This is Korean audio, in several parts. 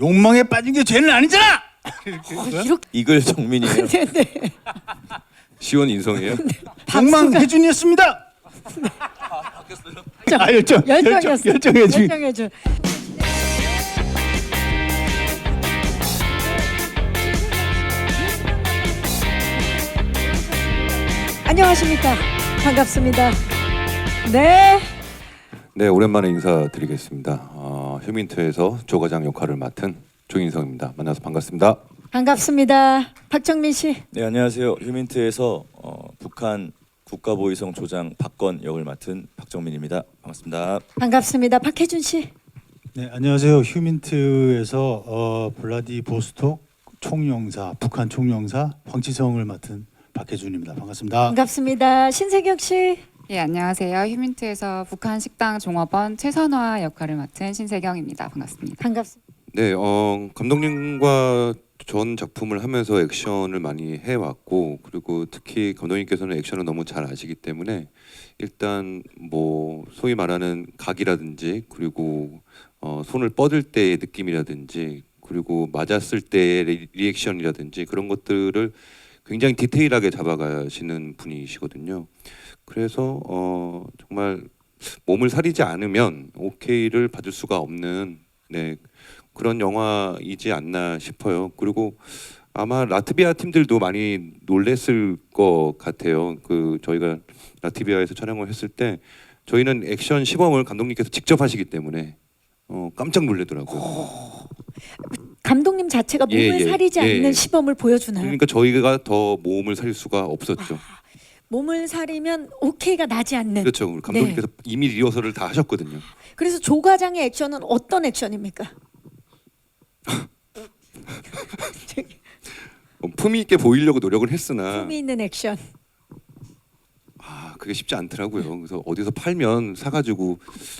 욕망에 빠진 게 죄는 아니잖아. 이렇게 어, 거야? 이렇게 이글 정민이에요. 네 네. 시원 인성이에요. 욕망 해준이었습니다. 아 열정 열정이었어. 열정 해준. 열정해준. 안녕하십니까. 반갑습니다. 네. 네, 오랜만에 인사드리겠습니다. 어, 휴민트에서 조과장 역할을 맡은 조인성입니다. 만나서 반갑습니다. 반갑습니다. 박정민 씨. 네 안녕하세요. 휴민트에서 어, 북한 국가보위성 조장 박건 역을 맡은 박정민입니다. 반갑습니다. 반갑습니다. 박혜준 씨. 네 안녕하세요. 휴민트에서 어, 블라디보스톡 총영사 북한 총영사 황치성을 맡은 박혜준입니다. 반갑습니다. 반갑습니다. 신세경 씨. 예, 안녕하세요. 휴민트에서 북한 식당 종업원 최선화 역할을 맡은 신세경입니다. 반갑습니다. 반갑습니다. 네, 어, 감독님과 전 작품을 하면서 액션을 많이 해왔고 그리고 특히 감독님께서는 액션을 너무 잘 아시기 때문에 일단 뭐 소위 말하는 각이라든지 그리고 어, 손을 뻗을 때의 느낌이라든지 그리고 맞았을 때의 리- 리액션이라든지 그런 것들을 굉장히 디테일하게 잡아가시는 분이시거든요. 그래서 어, 정말 몸을 사리지 않으면 오케이를 받을 수가 없는 네, 그런 영화이지 않나 싶어요. 그리고 아마 라트비아 팀들도 많이 놀랬을 것 같아요. 그 저희가 라트비아에서 촬영을 했을 때 저희는 액션 시범을 감독님께서 직접 하시기 때문에 어, 깜짝 놀래더라고요. 감독님 자체가 예, 몸을 예, 사리지 예, 않는 예. 시범을 보여주나요? 그러니까 저희가 더 몸을 살릴 수가 없었죠. 몸을 사리면 오케이가 나지 않는. 그렇죠. 우리 감독님께서 네. 이미 리허설을 다 하셨거든요. 그래서 조 과장의 액션은 어떤 액션입니까? 저기, 어, 품위 있게 보이려고 노력을 했으나 품이 있는 액션. 아 그게 쉽지 않더라고요. 그래서 어디서 팔면 사가지고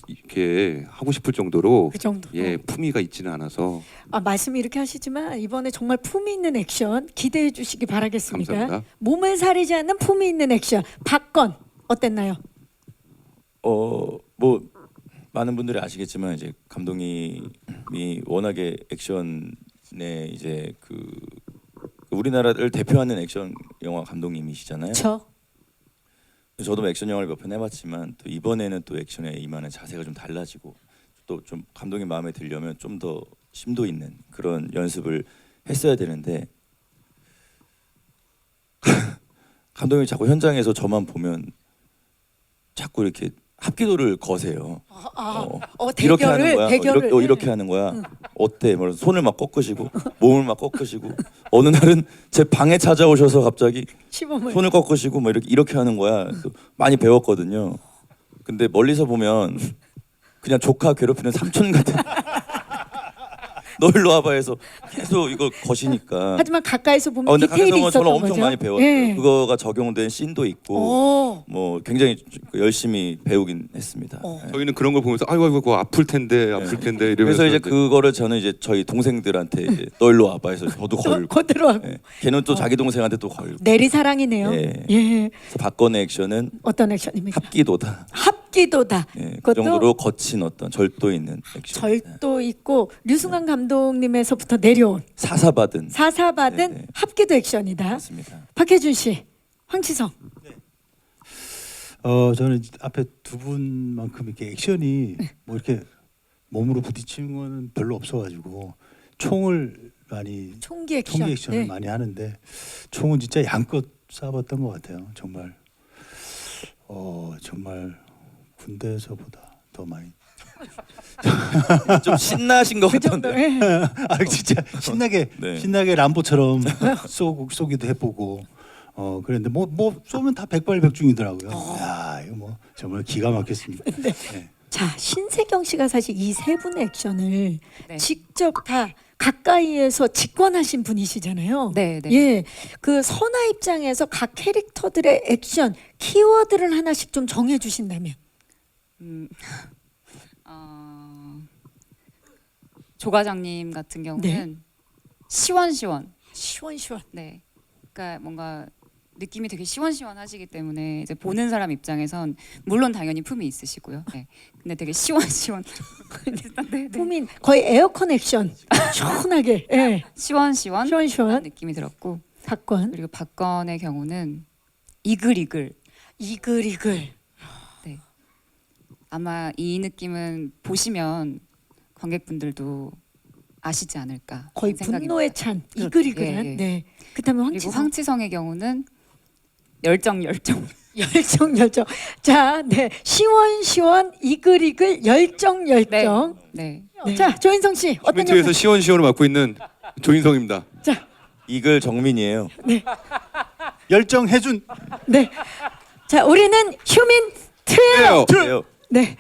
이렇게 하고 싶을 정도로 그 정도. 예 품위가 있지는 않아서 아, 말씀 이렇게 하시지만 이번에 정말 품이 있는 액션 기대해 주시기 바라겠습니다. 감사합니다. 몸을 사리지 않는 품이 있는 액션. 박건 어땠나요? 어 뭐 많은 분들이 아시겠지만 이제 감독님이 워낙에 액션에 이제 그 우리나라를 대표하는 액션 영화 감독님이시잖아요. 저 저도 뭐 액션 영화를 몇 편 해봤지만 또 이번에는 또 액션에 임하는 자세가 좀 달라지고 또 좀 감독님 마음에 들려면 좀 더 심도 있는 그런 연습을 했어야 되는데 감독님이 자꾸 현장에서 저만 보면 자꾸 이렇게 합기도를 거세요. 아, 아, 어, 어, 이렇게 하는 거야. 어, 대결을 이렇게, 어, 이렇게 하는 거야. 어때? 뭐 손을 막 꺾으시고 몸을 막 꺾으시고 어느 날은 제 방에 찾아오셔서 갑자기 시범을 손을 꺾으시고 뭐 이렇게 이렇게 하는 거야. 그래서 많이 배웠거든요. 근데 멀리서 보면 그냥 조카 괴롭히는 삼촌 같은. 너 일로 와봐 해서 계속 이거 거시니까. 하지만 가까이서 보면 어, 근데 디테일이 있었던 저는 엄청 거죠. 많이 배웠어요. 예. 그거가 적용된 씬도 있고 오. 뭐 굉장히 열심히 배우긴 했습니다. 어. 예. 저희는 그런 걸 보면서 아이고 아이고 그거 아플 텐데 아플 텐데 이러면서 그래서 이제 그거를 저는 이제 저희 동생들한테 이제 너 일로 와봐 해서 저도 또 걸고 그대로 하고 예. 걔는 또 자기 동생한테 또 걸고 내리 사랑이네요. 예. 예. 그래서 박건의 액션은 어떤 액션입니까? 합기도다 합 기도다. 예, 그 그것도 정도로 거친 어떤 절도 있는 액션 절도 있고 류승환 감독님에서부터 내려온 사사받은 사사받은 네, 네. 합기도 액션이다. 맞습니다 박혜준 씨, 황치성. 어 저는 앞에 두 분만큼 이렇게 액션이 뭐 이렇게 몸으로 부딪히는 거는 별로 없어가지고 총을 많이 총기 액션. 총기 액션을 네. 많이 하는데 총은 진짜 양껏 쏴봤던 것 같아요. 정말 어 정말 군대에서보다 더 많이 좀 신나신 것 그. 같던데 예. 아 진짜 신나게 네. 신나게 람보처럼 쏘고 쏘기도 해보고 어 그랬는데 뭐 뭐 쏘면 다 백발백중이더라고요. 야 이거 뭐 정말 기가 막혔습니다. 네. 자 신세경 씨가 사실 이 세 분의 액션을 네. 직접 다 가까이에서 직관하신 분이시잖아요. 네, 네. 예, 그 선화 입장에서 각 캐릭터들의 액션 키워드를 하나씩 좀 정해 주신다면. 음, 어, 조과장님 같은 경우는 시원시원. 시원시원. 네. 그러니까 뭔가 느낌이 되게 시원시원하시기 때문에 이제 보는 사람 입장에선 물론 당연히 품이 있으시고요. 네. 근데 되게 시원시원 네, 네. 포민 거의 에어컨 액션 시원하게 예. 시원시원 시원시원 느낌이 들었고 박권 그리고 박건의 경우는 이글이글 이글이글 아마 이 느낌은 보시면 관객분들도 아시지 않을까 거의 생각이 듭니다. 찬 이글이글한 예, 예. 네 그다음에 그리고 황치성 황치성의 경우는 열정 열정 열정 열정 자 네 시원 시원 이글이글 열정 열정 네 네. 자 조인성 씨 어떤 역할 시원시원을 맡고 있는 조인성입니다. 자 이글 정민이에요. 열정 해준 네. 자, 우리는 휴민 트예요. 그래요. 네.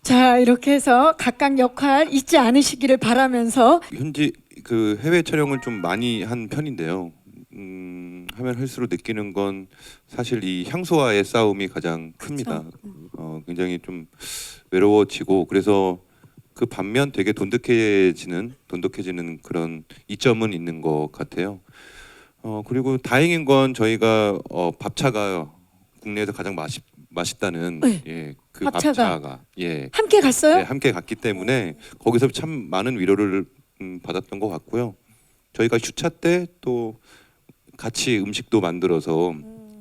자, 이렇게 해서 각각 역할 잊지 않으시기를 바라면서 현지 그 해외 촬영을 좀 많이 한 편인데요. 음, 하면 할수록 느끼는 건 사실 이 향수와의 싸움이 가장 큽니다. 어, 굉장히 좀 외로워지고 그래서 그 반면 되게 돈독해지는 돈독해지는 그런 이점은 있는 것 같아요. 어, 그리고 다행인 건 저희가 어, 밥차가 국내에서 가장 맛있 맛있다는 네. 예, 그 밥차가. 밥차가 예, 함께 갔어요? 네, 함께 갔기 때문에 거기서 참 많은 위로를 음, 받았던 것 같고요. 저희가 휴차 때 또 같이 음식도 만들어서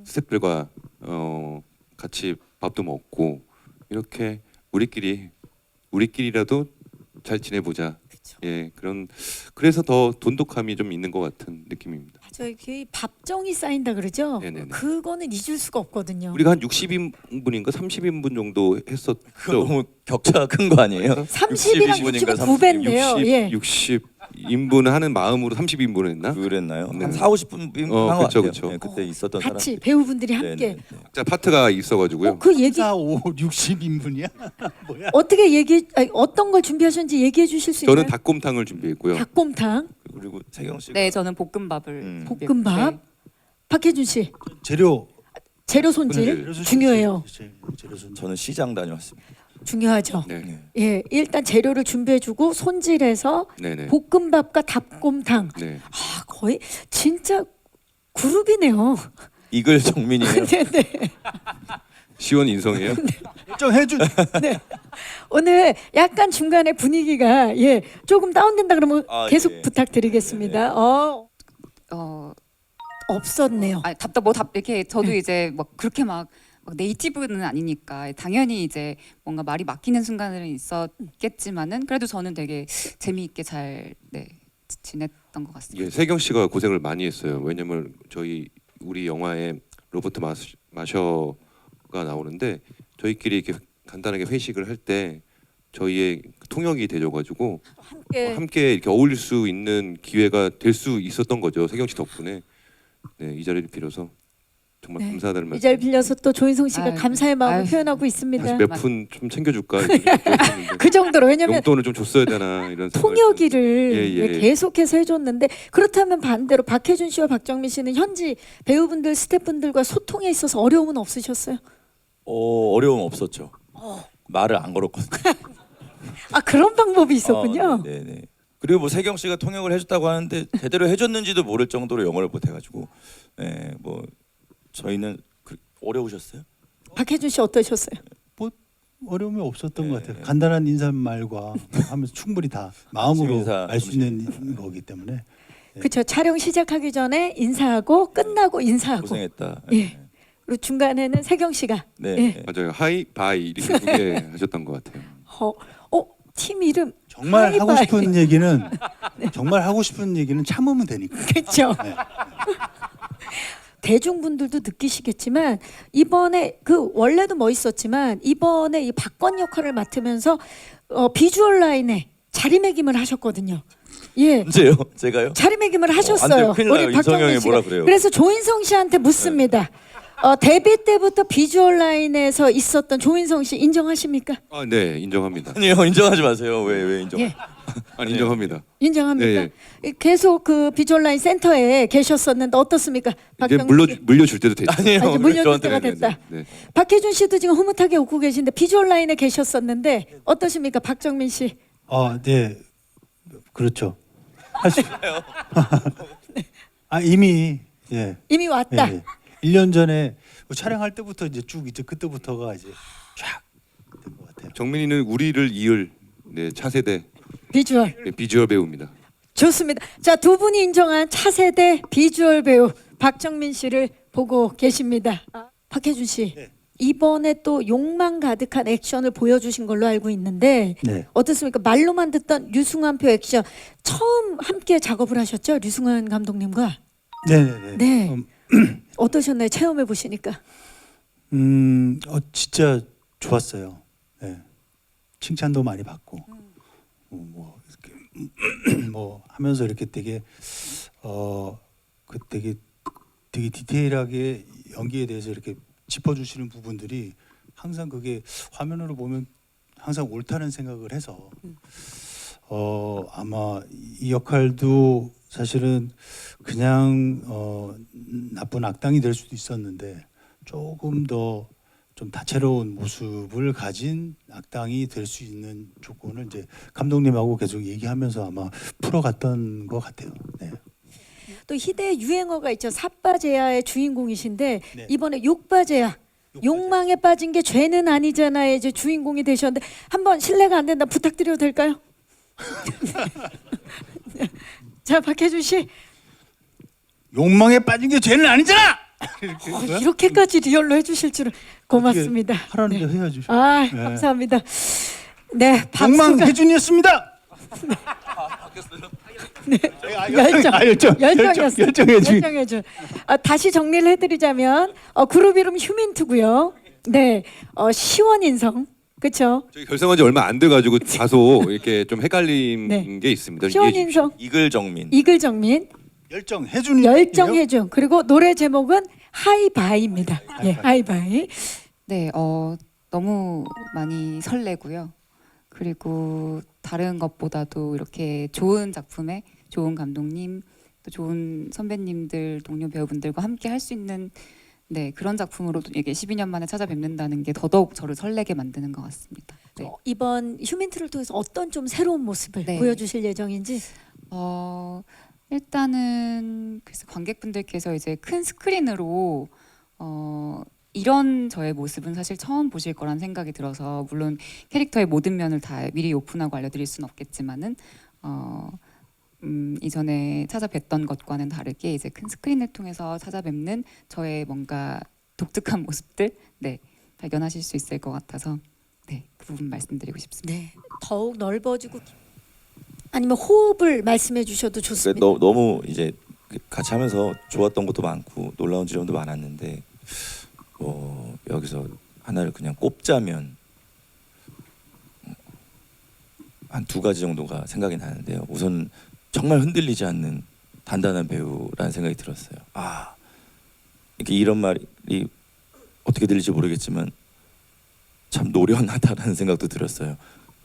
스태프들과 어, 같이 밥도 먹고 이렇게 우리끼리 우리끼리라도 잘 지내보자. 예 그런 그래서 더 돈독함이 좀 있는 것 같은 느낌입니다. 저희 그 밥정이 쌓인다 그러죠? 네네네. 그거는 잊을 수가 없거든요. 우리가 한 60인분인가 30인분 정도 그 했었죠. 너무 격차가 큰 거 아니에요? 30이랑 60 60은 인가 9배인데요. 60, 예. 60 인분 하는 마음으로 30인분 했나? 그랬나요? 네. 한 4, 50분 어, 한것 그쵸, 같아요. 그쵸. 네, 그때 있었던 같이 사람. 배우분들이 네, 함께 네, 네. 각자 파트가 있어가지고요. 어, 그 얘기 4, 5, 60인분이야? 뭐야? 어떻게 얘기 아니, 어떤 걸 준비하셨는지 얘기해 주실 수 저는 있나요? 닭곰탕을 준비했고요. 닭곰탕, 그리고 세경 씨. 네, 저는 볶음밥을 음. 볶음밥. 네. 박혜준 씨 재료 재료 손질 손질. 재료 중요해요. 재- 재료 손질. 저는 시장 다녀왔습니다. 중요하죠. 네, 네. 예, 일단 재료를 준비해주고 손질해서 네, 네. 볶음밥과 닭곰탕. 네. 아, 거의 진짜 그룹이네요. 이글 정민이에요. 네, 네. 시원 인성이에요. 열정 해준. 오늘 약간 중간에 분위기가 예 조금 다운된다 그러면 아, 계속 예. 부탁드리겠습니다. 어 어, 없었네요. 아니 답답 뭐 답 이렇게 저도 이제 막 그렇게 막, 막 네이티브는 아니니까 당연히 이제 뭔가 말이 막히는 순간들은 있었겠지만은 그래도 저는 되게 재미있게 잘 네, 지- 지냈던 것 같습니다. 예, 세경 씨가 고생을 많이 했어요. 왜냐면 저희 우리 영화에 로버트 마셔, 마셔가 나오는데 저희끼리 이렇게 간단하게 회식을 할 때 저희의 통역이 되줘가지고 함께 함께 이렇게 어울릴 수 있는 기회가 될 수 있었던 거죠. 세경 씨 덕분에 네, 이 자리를 빌어서 정말 네. 감사하다는 이 말씀. 자리 빌려서 또 조인성 씨가 아유, 감사의 마음을 아유. 표현하고 있습니다. 몇 푼 좀 챙겨줄까 이렇게 생각했는데 그 정도로 왜냐면 용돈을 좀 줬어야 되나 이런 통역일을 예, 예. 계속해서 해줬는데 그렇다면 반대로 박혜준 씨와 박정민 씨는 현지 배우분들 스태프분들과 소통에 있어서 어려움은 없으셨어요? 어, 어려움 없었죠. 말을 안 걸었거든요. 아 그런 방법이 있었군요. 어, 네, 네, 네. 그리고 뭐 세경 씨가 통역을 해줬다고 하는데 제대로 해줬는지도 모를 정도로 영어를 못해가지고, 네, 뭐 저희는 그, 어려우셨어요? 박혜준 씨 어떠셨어요? 어려움이 없었던 네. 것 같아요. 간단한 인사말과 하면서 충분히 다 마음으로 인사, 알 수 있는 거기 때문에 네. 그렇죠. 촬영 시작하기 전에 인사하고 끝나고 인사하고 고생했다. 예. 그리고 중간에는 세경 씨가 네. 예. 네. 맞아요. 하이 바이 이렇게 두 개 하셨던 것 같아요. 어, 어, 팀 이름 정말 하고 하이바이. 싶은 얘기는 정말 하고 싶은 얘기는 참으면 되니까. 그렇죠. 네. 대중분들도 느끼시겠지만 이번에 그 원래도 멋있었지만 이번에 이 박건 역할을 맡으면서 어, 비주얼 라인에 자리매김을 하셨거든요. 예. 언제요? 제가요? 자리매김을 어, 안 하셨어요. 돼요. 큰일 나요. 인성이 박정민 형이 씨가. 뭐라 그래요. 네. 그래서 조인성 씨한테 묻습니다. 어, 데뷔 때부터 비주얼 라인에서 있었던 조인성 씨 인정하십니까? 아, 네 인정합니다. 아니요 인정하지 마세요. 왜 왜 인정? 예. 아, 인정합니다. 인정합니까? 예, 계속 그 비주얼 라인 센터에 계셨었는데 어떻습니까? 이제 물려 씨. 물려줄 때도 됐죠. 아니에요. 아, 이제 물려줄 저한테 때가 네, 네, 됐다. 네. 박혜준 씨도 지금 흐뭇하게 웃고 계신데 비주얼 라인에 계셨었는데 어떠십니까, 박정민 씨? 아, 네. 그렇죠. 할 수. 아, 이미 예. 이미 왔다. 예, 예. 1년 전에 뭐 촬영할 때부터 이제 쭉 이제 그때부터가 이제 쫙 된 것 같아요. 정민이는 우리를 이을 네, 차세대 비주얼 네, 비주얼 배우입니다. 좋습니다. 자 두 분이 인정한 차세대 비주얼 배우 박정민 씨를 보고 계십니다. 아, 박혜준 씨 네. 이번에 또 욕망 가득한 액션을 보여주신 걸로 알고 있는데 네. 어떻습니까? 말로만 듣던 류승환표 액션 처음 함께 작업을 하셨죠? 류승환 감독님과 네네네. 네. 음, 어떠셨나요? 체험해 보시니까 음, 어, 진짜 좋았어요. 네. 칭찬도 많이 받고, 어, 뭐 이렇게 뭐 하면서 이렇게 되게 어, 그 되게 되게 디테일하게 연기에 대해서 이렇게 짚어주시는 부분들이 항상 그게 화면으로 보면 항상 옳다는 생각을 해서 어 아마 이 역할도 사실은 그냥 어 나쁜 악당이 될 수도 있었는데 조금 더 좀 다채로운 모습을 가진 악당이 될 수 있는 조건을 이제 감독님하고 계속 얘기하면서 아마 풀어갔던 것 같아요. 네. 또 희대 유행어가 있죠. 사빠제야의 주인공이신데 네. 이번에 욕바제야 욕망에 빠진 게 죄는 아니잖아요. 이제 주인공이 되셨는데 한번 실례가 안 된다 부탁드려도 될까요? 자 박혜준 씨 욕망에 빠진 게 죄는 아니잖아. 이렇게 어, 이렇게까지 리얼로 해주실 줄은 고맙습니다. 하라는 데 해야죠. 아 네. 감사합니다. 네 욕망 박수가 해준이었습니다. 아, 열정, 아, 열정, 열정이었어요. 열정, 열정 해준. 열정해준. 아, 다시 정리를 해드리자면 어, 그룹 이름 휴민트고요. 네, 어, 시원인성, 그렇죠? 저희 결성한 지 얼마 안 돼가지고 다소 이렇게 좀 헷갈린 네. 게 있습니다. 시원인성, 이글정민. 이글정민, 열정 해준. 열정 해준. 그리고 노래 제목은 하이바이입니다. 예, 하이바이. 네, 어, 너무 많이 설레고요. 그리고 다른 것보다도 이렇게 좋은 작품에 좋은 감독님, 또 좋은 선배님들, 동료 배우분들과 함께 할 수 있는 네 그런 작품으로 이게 12년 만에 찾아뵙는다는 게 더더욱 저를 설레게 만드는 것 같습니다. 네. 어, 이번 휴민트를 통해서 어떤 좀 새로운 모습을 네. 보여주실 예정인지. 어 일단은 그래서 관객분들께서 이제 큰 스크린으로 어 이런 저의 모습은 사실 처음 보실 거란 생각이 들어서 물론 캐릭터의 모든 면을 다 미리 오픈하고 알려드릴 수는 없겠지만은 어 음, 이전에 찾아뵀던 것과는 다르게 이제 큰 스크린을 통해서 찾아뵙는 저의 뭔가 독특한 모습들 네 발견하실 수 있을 것 같아서 네 그 부분 말씀드리고 싶습니다. 네, 더욱 넓어지고 아니면 호흡을 말씀해 주셔도 그러니까 좋습니다. 너, 너무 이제 그 같이 하면서 좋았던 것도 많고 놀라운 지점도 많았는데 뭐 여기서 하나를 그냥 꼽자면 한 두 가지 정도가 생각이 나는데요. 우선 정말 흔들리지 않는 단단한 배우라는 생각이 들었어요. 아 이렇게 이런 말이 어떻게 들릴지 모르겠지만 참 노련하다라는 생각도 들었어요.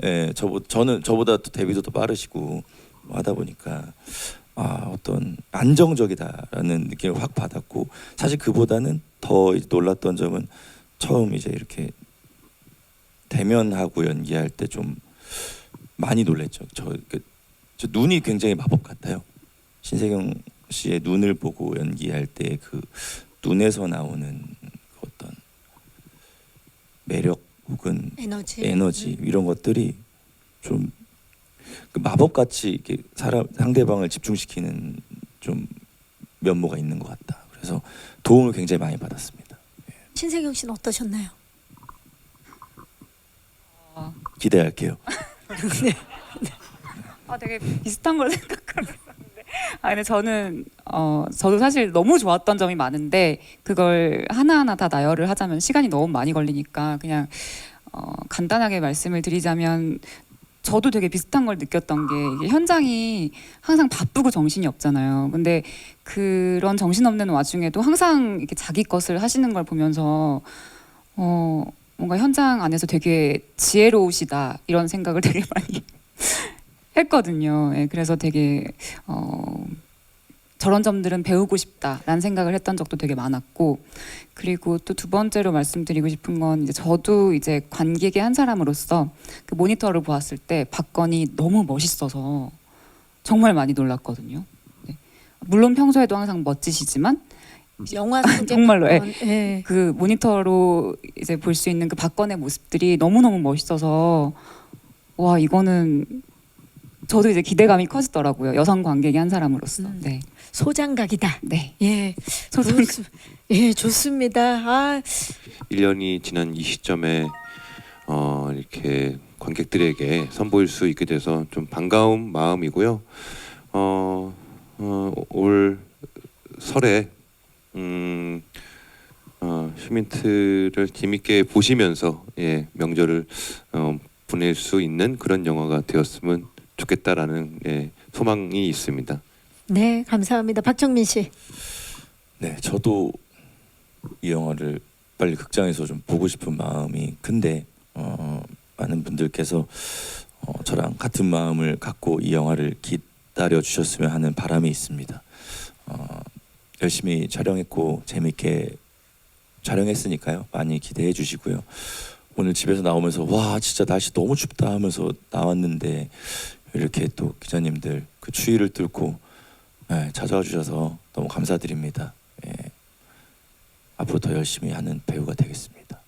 예, 저보 저는 저보다 또 데뷔도 더 빠르시고 뭐 하다 보니까 아 어떤 안정적이다라는 느낌을 확 받았고 사실 그보다는 더 놀랐던 점은 처음 이제 이렇게 대면하고 연기할 때 좀 많이 놀랬죠. 저, 그, 저 눈이 굉장히 마법 같아요. 신세경 씨의 눈을 보고 연기할 때 그 눈에서 나오는 그 어떤 매력 혹은 에너지. 에너지 이런 것들이 좀 그 마법 같이 이렇게 사람 상대방을 집중시키는 좀 면모가 있는 것 같다. 그래서 도움을 굉장히 많이 받았습니다. 신세경 씨는 어떠셨나요? 기대할게요. 아 되게 비슷한 걸 생각하고 있었는데 아 근데 저는 어 저도 사실 너무 좋았던 점이 많은데 그걸 하나하나 다 나열을 하자면 시간이 너무 많이 걸리니까 그냥 어 간단하게 말씀을 드리자면 저도 되게 비슷한 걸 느꼈던 게 현장이 항상 바쁘고 정신이 없잖아요. 근데 그런 정신 없는 와중에도 항상 이렇게 자기 것을 하시는 걸 보면서 어 뭔가 현장 안에서 되게 지혜로우시다 이런 생각을 되게 많이 했거든요. 예, 그래서 되게 어, 저런 점들은 배우고 싶다라는 생각을 했던 적도 되게 많았고 그리고 또 두 번째로 말씀드리고 싶은 건 이제 저도 이제 관객의 한 사람으로서 그 모니터를 보았을 때 박건이 너무 멋있어서 정말 많이 놀랐거든요. 네. 물론 평소에도 항상 멋지시지만 영화 정말로, 예. 예. 그 모니터로 이제 볼 수 있는 그 박건의 모습들이 너무 너무 멋있어서 와 이거는 저도 이제 기대감이 커지더라고요 여성 관객의 한 사람으로서 음. 네, 소장각이다. 네. 예, 소장 좋습- 예, 좋습니다. 아, 1년이 지난 이 시점에 어, 이렇게 관객들에게 선보일 수 있게 돼서 좀 반가운 마음이고요. 어, 어, 올 설에 음, 어, 휴민트를 재밌게 보시면서 예, 명절을 어, 보낼 수 있는 그런 영화가 되었으면 좋겠다라는 예, 소망이 있습니다. 네, 감사합니다. 박정민 씨. 네, 저도 이 영화를 빨리 극장에서 좀 보고 싶은 마음이 큰데 어, 많은 분들께서 어, 저랑 같은 마음을 갖고 이 영화를 기다려 주셨으면 하는 바람이 있습니다. 어, 열심히 촬영했고 재밌게 촬영했으니까요. 많이 기대해 주시고요. 오늘 집에서 나오면서 와 진짜 날씨 너무 춥다 하면서 나왔는데 이렇게 또 기자님들 그 추위를 뚫고 네, 찾아와 주셔서 너무 감사드립니다. 예. 앞으로 더 열심히 하는 배우가 되겠습니다.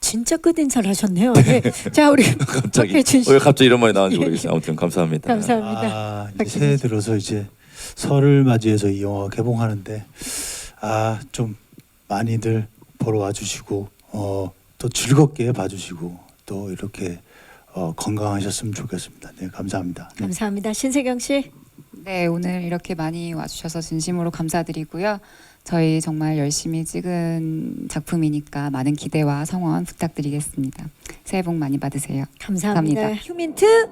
진짜 끝인사를 하셨네요. 네. 자, 우리 갑자기 씨. 왜 갑자기 이런 말이 나왔는지 예, 모르겠어요. 아무튼 감사합니다. 감사합니다. 아, 이제 새해 씨. 들어서 이제 설을 맞이해서 이 영화가 개봉하는데 아 좀 많이들 보러 와주시고 어, 또 즐겁게 봐주시고 또 이렇게 어, 건강하셨으면 좋겠습니다. 네 감사합니다. 네. 감사합니다. 신세경 씨. 네 오늘 이렇게 많이 와주셔서 진심으로 감사드리고요 저희 정말 열심히 찍은 작품이니까 많은 기대와 성원 부탁드리겠습니다 새해 복 많이 받으세요 감사합니다. 감사합니다. 휴민트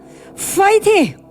파이팅!